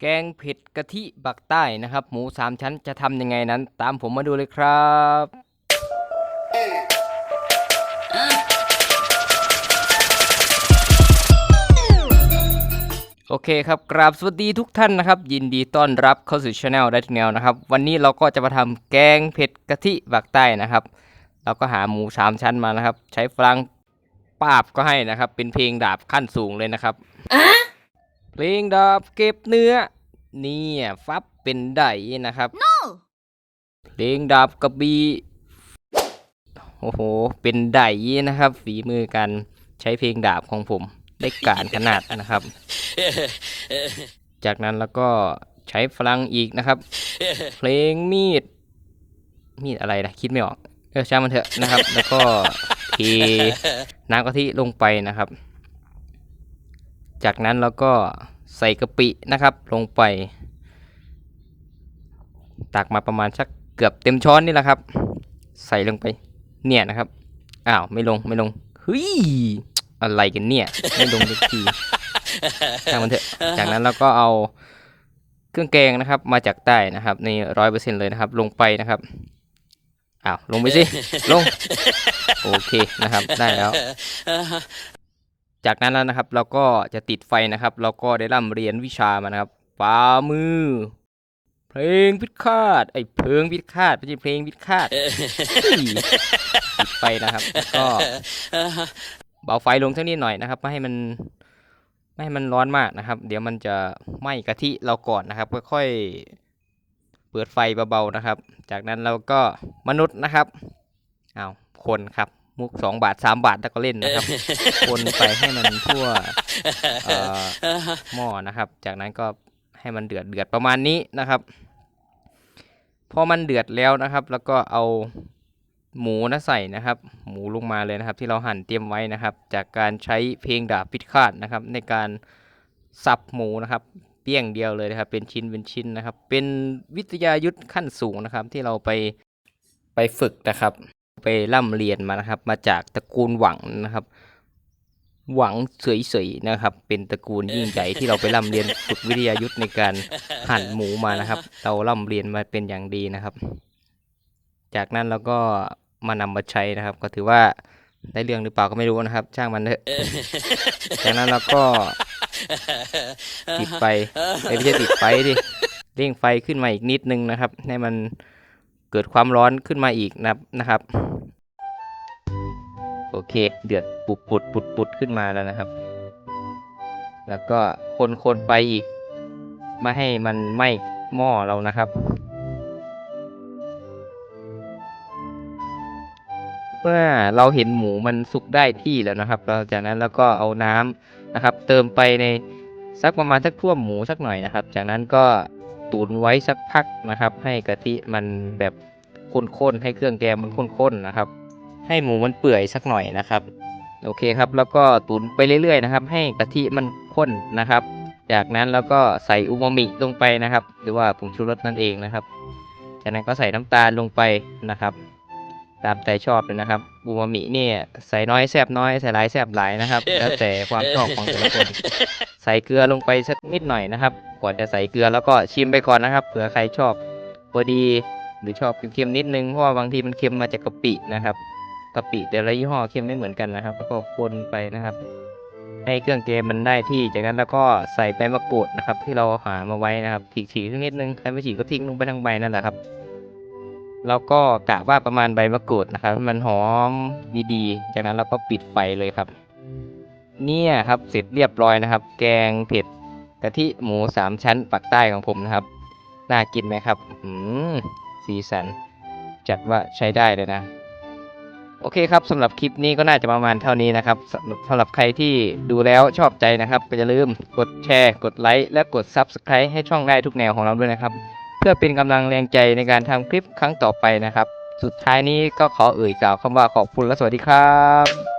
แกงเผ็ดกะทิบักใต้นะครับ หมูสามชั้นจะทำยังไงนั้น ตามผมมาดูเลยครับโอเคครับกราบสวัสดีทุกท่านนะครับ ยินดีต้อนรับเข้าสู่ช anel ได้ทุกแนวนะครับ วันนี้เราก็จะมาทำแกงเผ็ดกะทิบักใต้นะครับ เราก็หาหมูสามชั้นมานะครับ ใช้ฝรั่งปาบก็ให้นะครับ เป็นเพลงดาบขั้นสูงเลยนะครับ เพลงดาบเก็บเนื้อ เนี่ยฟับเป็นไดนะครับเพลงดาบกระบี่โอ้โห เป็นไดนะครับ ฝีมือการใช้เพลงดาบของผม ได้การขนาดนะครับ จากนั้นแล้วก็ใช้ฝรั่งอีกนะครับ เพลงมีด มีดอะไรนะคิดไม่ออก เออช่างมันเถอะนะครับ แล้วก็เทน้ำกะทิลงไปนะครับ จากนั้นแล้วก็ใส่กะปินะครับลงไป ตักมาประมาณสักเกือบเต็มช้อนนี่แหละครับ ใส่ลงไปเนี่ยนะครับอ้าวไม่ลงไม่ลงเฮ้ยอะไรกันเนี่ยไม่ลงสักทีช่างมันเถอะจากนั้นเราก็เอาเครื่องแกงนะครับมาจากใต้นะครับในร้อยเปอร์เซ็นเลยนะครับ ลงไปนะครับอ้าวลงไปสิลงโอเคนะครับได้แล้ว จากนั้นแล้วนะครับ เราก็จะติดไฟนะครับ เราก็ได้ร่ำเรียนวิชามานะครับฝ่ามือ เพลงพิฆาตไอ้เพลงพิฆาตไม่ใช่เพลงพิฆาตติดไฟนะครับ ก็เบาไฟลงสักนิดหน่อยนะครับไม่ให้มันไม่ให้มันร้อนมากนะครับ เดี๋ยวมันจะไหม้กะทิเราก่อนนะครับค่อยๆเปิดไฟเบาๆนะครับ จากนั้นเราก็มนุษย์นะครับอ้าวคนครับ มุกสองบาทสามบาทแล้วก็เล่นนะครับ คนไปให้มันทั่วเอ่อหม้อนะครับ จากนั้นก็ให้มันเดือดเดือดประมาณนี้นะครับพอมันเดือดแล้วนะครับ แล้วก็เอาหมูนะใส่นะครับ หมูลงมาเลยนะครับ ที่เราหั่นเตรียมไว้นะครับ จากการใช้เพลงดาบพิฆาตนะครับ ในการสับหมูนะครับเปี้ยงเดียวเลยนะครับ เป็นชิ้นเป็นชิ้นนะครับ เป็นวิทยายุทธขั้นสูงนะครับ ที่เราไปไปฝึกนะครับ ไปร่ำเรียนมานะครับ มาจากตระกูลหวังนะครับ หวังเสยๆนะครับ เป็นตระกูลยิ่งใหญ่ที่เราไปร่ำเรียนฝึกวิทยายุทธในการหั่นหมูมานะครับ เราร่ำเรียนมาเป็นอย่างดีนะครับ จากนั้นเราก็มานำมาใช้นะครับ ก็ถือว่าได้เรื่องหรือเปล่าก็ไม่รู้นะครับ ช่างมันเถอะจากนั้นเราก็ติดไฟไม่ใช่ติดไฟดิเร่งไฟขึ้นมาอีกนิดนึงนะครับ ให้มัน เกิดความร้อนขึ้นมาอีกนะครับนะครับ โอเค เดือดปุดปุดปุดปุดขึ้นมาแล้วนะครับ แล้วก็คนคนไปอีกไม่ให้มันไหม้หม้อเรานะครับ เมื่อเราเห็นหมูมันสุกได้ที่แล้วนะครับเราจากนั้นแล้วก็เอาน้ำนะครับ เติมไปในสักประมาณสักท่วมหมูสักหน่อยนะครับ จากนั้นก็ ตุนไว้สักพักนะครับ ให้กะทิมันแบบข้นๆให้เครื่องแกงมันข้นๆนะครับ ให้หมูมันเปื่อยสักหน่อยนะครับ โอเคครับ แล้วก็ตุนไปเรื่อยๆนะครับ ให้กะทิมันข้นนะครับ จากนั้นแล้วก็ใส่อูมามิลงไปนะครับ หรือว่าผงชูรสนั่นเองนะครับ จากนั้นก็ใส่น้ำตาลลงไปนะครับ ตามใจชอบเลยนะครับอูมามิเนี่ยใส่น้อยแซบน้อยใส่หลายแซบหลายนะครับ แล้วแต่ความชอบของแต่ละคนใส่เกลือลงไปสักนิดหน่อยนะครับ ก่อนจะใส่เกลือแล้วก็ชิมไปก่อนนะครับ เผื่อใครชอบพอดีหรือชอบเค็มๆนิดนึงเพราะว่าบางทีมันเค็มมาจากกะปินะครับกะปิแต่ละยี่ห้อเค็มไม่เหมือนกันนะครับ แล้วก็คนไปนะครับ ให้เครื่องเกมมันได้ที่จากนั้นแล้วก็ใส่ใบมะกรูดนะครับ ที่เราหามาไว้นะครับฉีกๆสักนิดนึงใครไม่ฉีกก็ทิ้งลงไปทั้งใบนั่นแหละครับแล้วก็กะว่าประมาณใบมะกรูดนะครับมันหอมดีๆ จากนั้นเราก็ปิดไฟเลยครับ เนี่ยครับเสร็จเรียบร้อยนะครับ แกงเผ็ดกะทิหมูสามชั้นปักใต้ของผมนะครับ น่ากินไหมครับ อืม สีสัน จัดว่าใช้ได้เลยนะ โอเคครับสำหรับคลิปนี้ก็น่าจะประมาณเท่านี้นะครับสำหรับสำหรับใครที่ดูแล้วชอบใจนะครับ ก็อย่าลืมกดแชร์ กดไลค์และกด Subscribe ให้ช่องได้ทุกแนวของเราด้วยนะครับ เพื่อเป็นกำลังแรงใจในการทำคลิปครั้งต่อไปนะครับ สุดท้ายนี้ก็ขอเอ่ยกล่าวคำว่าขอบคุณและสวัสดีครับ